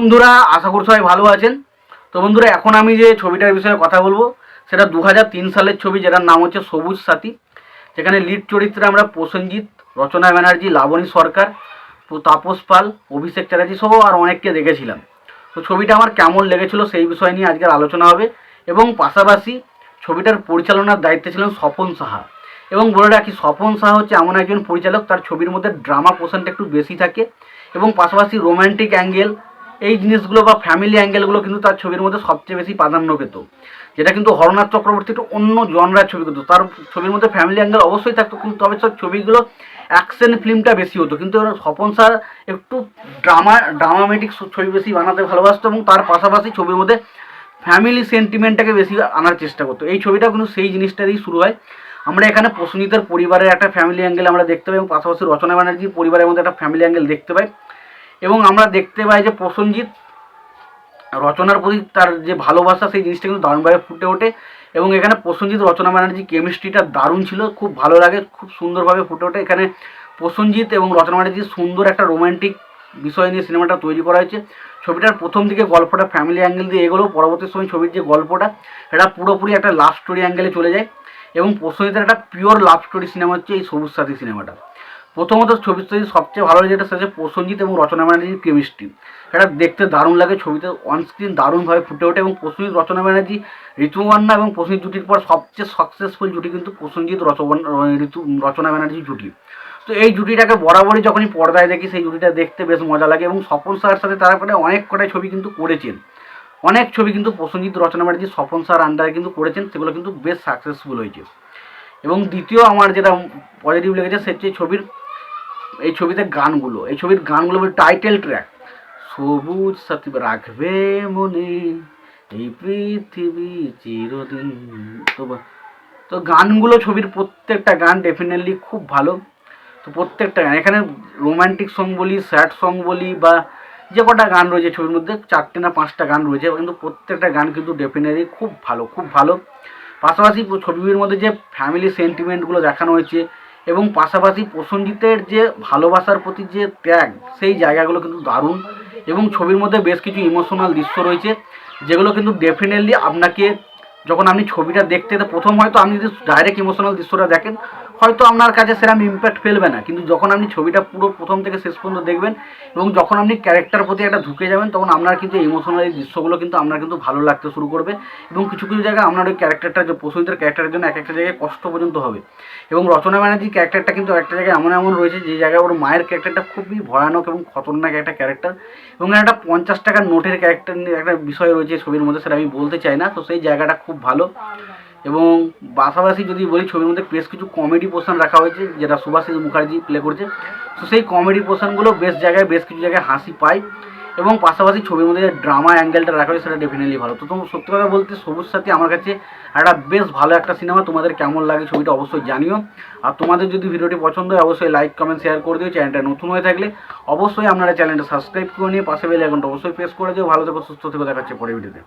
বন্ধুরা, আশা করি সবাই ভালো আছেন। তো বন্ধুরা, এখন আমি যে ছবিটার বিষয়ে কথা বলব, সেটা দু সালের ছবি, যেটার নাম হচ্ছে সবুজ সাথী, যেখানে লিড চরিত্রে আমরা প্রসেনজিৎ, রচনা ব্যানার্জি লাবণী সরকার, তাপস পাল, অভিষেক চ্যাটার্জি সহ আর অনেককে দেখেছিলাম। তো ছবিটা আমার কেমন লেগেছিল সেই বিষয় নিয়ে আজকের আলোচনা হবে এবং পাশাপাশি ছবিটার পরিচালনার দায়িত্বে ছিলেন স্বপন সাহা। এবং বলে রাখি, স্বপন সাহা হচ্ছে এমন একজন পরিচালক, তার ছবির মধ্যে ড্রামা পোর্শনটা একটু বেশি থাকে এবং পাশাপাশি রোম্যান্টিক অ্যাঙ্গেল এই জিনিসগুলো বা ফ্যামিলি অ্যাঙ্গেলগুলো কিন্তু তার ছবির মধ্যে সবচেয়ে বেশি প্রাধান্য পেত। যেটা কিন্তু হরনাথ চক্রবর্তী একটু অন্য জনরার ছবি কিন্তু তার ছবির মধ্যে ফ্যামিলি অ্যাঙ্গেল অবশ্যই থাকতো, কিন্তু তবে সব ছবিগুলো অ্যাকশন ফিল্মটা বেশি হতো। কিন্তু স্বপন স্যার একটু ড্রামা ড্রামামেটিক ছবি বেশি বানাতে ভালোবাসতো এবং তার পাশাপাশি ছবির মধ্যে ফ্যামিলি সেন্টিমেন্টটাকে বেশি আনার চেষ্টা করতো। এই ছবিটা কিন্তু সেই জিনিসটা দিয়েই শুরু হয়। আমরা এখানে প্রসূনিতার পরিবারের একটা ফ্যামিলি অ্যাঙ্গেল আমরা দেখতে পাই এবং পাশাপাশি রচনা ব্যানার্জির পরিবারের মধ্যে একটা ফ্যামিলি অ্যাঙ্গেল দেখতে পাই। এবং আমরা দেখতে পাই যে প্রসেনজিৎ রচনার প্রতি তার যে ভালোবাসা, সেই জিনিসটা কিন্তু দারুণভাবে ফুটে ওঠে। এবং এখানে প্রসেনজিৎ রচনা ব্যানার্জি কেমিস্ট্রিটা দারুণ ছিল, খুব ভালো লাগে, খুব সুন্দরভাবে ফুটে ওঠে। এখানে প্রসেনজিৎ এবং রচনা ব্যানার্জির সুন্দর একটা রোমান্টিক বিষয় নিয়ে সিনেমাটা তৈরি করা হয়েছে। ছবিটার প্রথম দিকে গল্পটা ফ্যামিলি অ্যাঙ্গেল দিয়ে এগোলেও পরবর্তী সময় ছবির যে গল্পটা, সেটা পুরোপুরি একটা লাভ স্টোরি অ্যাঙ্গেলে চলে যায়। এবং প্রসেনজিতের একটা পিওর লাভ স্টোরি সিনেমা হচ্ছে এই সবুজ সাথী সিনেমাটা প্রথমত সাথে সবচেয়ে ভালো যেটা সেটা প্রসেনজিৎ এবং রচনা ব্যানার্জির কেমিস্ট্রি এটা দেখতে দারুণ লাগে ছবিতে অন স্ক্রিন দারুণভাবে ফুটে ওঠে এবং প্রসেনজিৎ রচনা ব্যানার্জি, ঋতুমান্না এবং প্রসেনজিৎ জুটির পর সবচেয়ে সাকসেসফুল জুটি কিন্তু রচনা ঋতু, রচনা ব্যানার্জি জুটি। তো এই জুটিটাকে বরাবরই যখনই পর্দায় দেখি, সেই জুটিটা দেখতে বেশ মজা লাগে এবং স্বপন স্যারের সাথে তারা করে অনেক কটাই ছবি কিন্তু করেছেন। অনেক ছবি কিন্তু প্রসেনজিৎ রচনা ব্যানার্জি, স্বপন স্যার আন্ডারে কিন্তু করেছেন, সেগুলো কিন্তু বেশ সাকসেসফুল হয়েছে। এবং দ্বিতীয় আমার যেটা পজিটিভ লেগেছে সে ছবির এই ছবিতে গানগুলো, এই ছবির গানগুলো টাইটেল ট্র্যাক সবুজ সাথী রাখবে মনে, এই পৃথিবী চিরদিন তো তো গানগুলো, ছবির প্রত্যেকটা গান ডেফিনেটলি খুব ভালো। তো প্রত্যেকটা গান, এখানে রোমান্টিক সং বলি স্যাড সং বলি, বা যে কটা গান রয়েছে ছবির মধ্যে, চারটে না পাঁচটা গান রয়েছে, কিন্তু প্রত্যেকটা গান কিন্তু ডেফিনেটলি খুব ভালো খুব ভালো। পাশাপাশি ছবির মধ্যে যে ফ্যামিলি সেন্টিমেন্টগুলো দেখানো হয়েছে এবং পাশাপাশি প্রসেনজিতের যে ভালোবাসার প্রতি যে ত্যাগ, সেই জায়গাগুলো কিন্তু দারুণ। এবং ছবির মধ্যে বেশ কিছু ইমোশনাল দৃশ্য রয়েছে, যেগুলো কিন্তু ডেফিনেটলি আপনাকে যখন আপনি ছবিটা দেখতে, প্রথম হয়তো আপনি যদি ডাইরেক্ট ইমোশনাল দৃশ্যটা দেখেন হয়তো আপনার কাছে সেরকম ইম্প্যাক্ট ফেলবে না। কিন্তু যখন আপনি ছবিটা পুরো প্রথম থেকে শেষ পর্যন্ত দেখবেন এবং যখন আপনি ক্যারেক্টার প্রতি একটা ঢুকে যাবেন, তখন আপনার কিন্তু ইমোশনাল এই দৃশ্যগুলো কিন্তু আপনার কিন্তু ভালো লাগতে শুরু করবে এবং কিছু কিছু জায়গায় আপনার ওই ক্যারেক্টারটা যে প্রসূতির ক্যারেক্টারের জন্য এক একটা জায়গায় কষ্ট পর্যন্ত হবে। এবং রচনা ব্যানার্জির ক্যারেক্টারটা কিন্তু একটা জায়গায় এমন এমন রয়েছে যে জায়গায় ওর মায়ের ক্যারেক্টারটা খুবই ভয়ানক এবং খতরনাক একটা ক্যারেক্টার এবং একটা পঞ্চাশ টাকার নোটের ক্যারেক্টার একটা বিষয় রয়েছে ছবির মধ্যে, সেটা আমি বলতে চাই না। তো সেই জায়গাটা খুব ভালো। এবং পাশাপাশি যদি বলি, ছবির মধ্যে বেশ কিছু কমেডি পোর্শন রাখা হয়েছে, যেটা সুভাষিস মুখার্জি প্লে করছে। তো সেই কমেডি পোর্শনগুলো বেশ জায়গায়, বেশ কিছু জায়গায় হাসি পায় এবং পাশাপাশি ছবির মধ্যে যে ড্রামা অ্যাঙ্গেলটা রাখা হয়েছে, সেটা ডেফিনেটলি ভালো। তো তোমার সত্যি কথা বলতে সবুজ সাথী আমার কাছে একটা বেশ ভালো একটা সিনেমা তোমাদের কেমন লাগে ছবিটা অবশ্যই জানিও। আর তোমাদের যদি ভিডিওটি পছন্দ হয়, অবশ্যই লাইক কমেন্ট শেয়ার করে দিও। চ্যানেলটা নতুন হয়ে থাকলে অবশ্যই আপনারা চ্যানেলটা সাবস্ক্রাইব করে নিয়ে পাশে বেল আইকনটা অবশ্যই প্রেস করে দিও। ভালো থেকো, সুস্থ থেকো দেখাচ্ছে পরে ভিডিওতে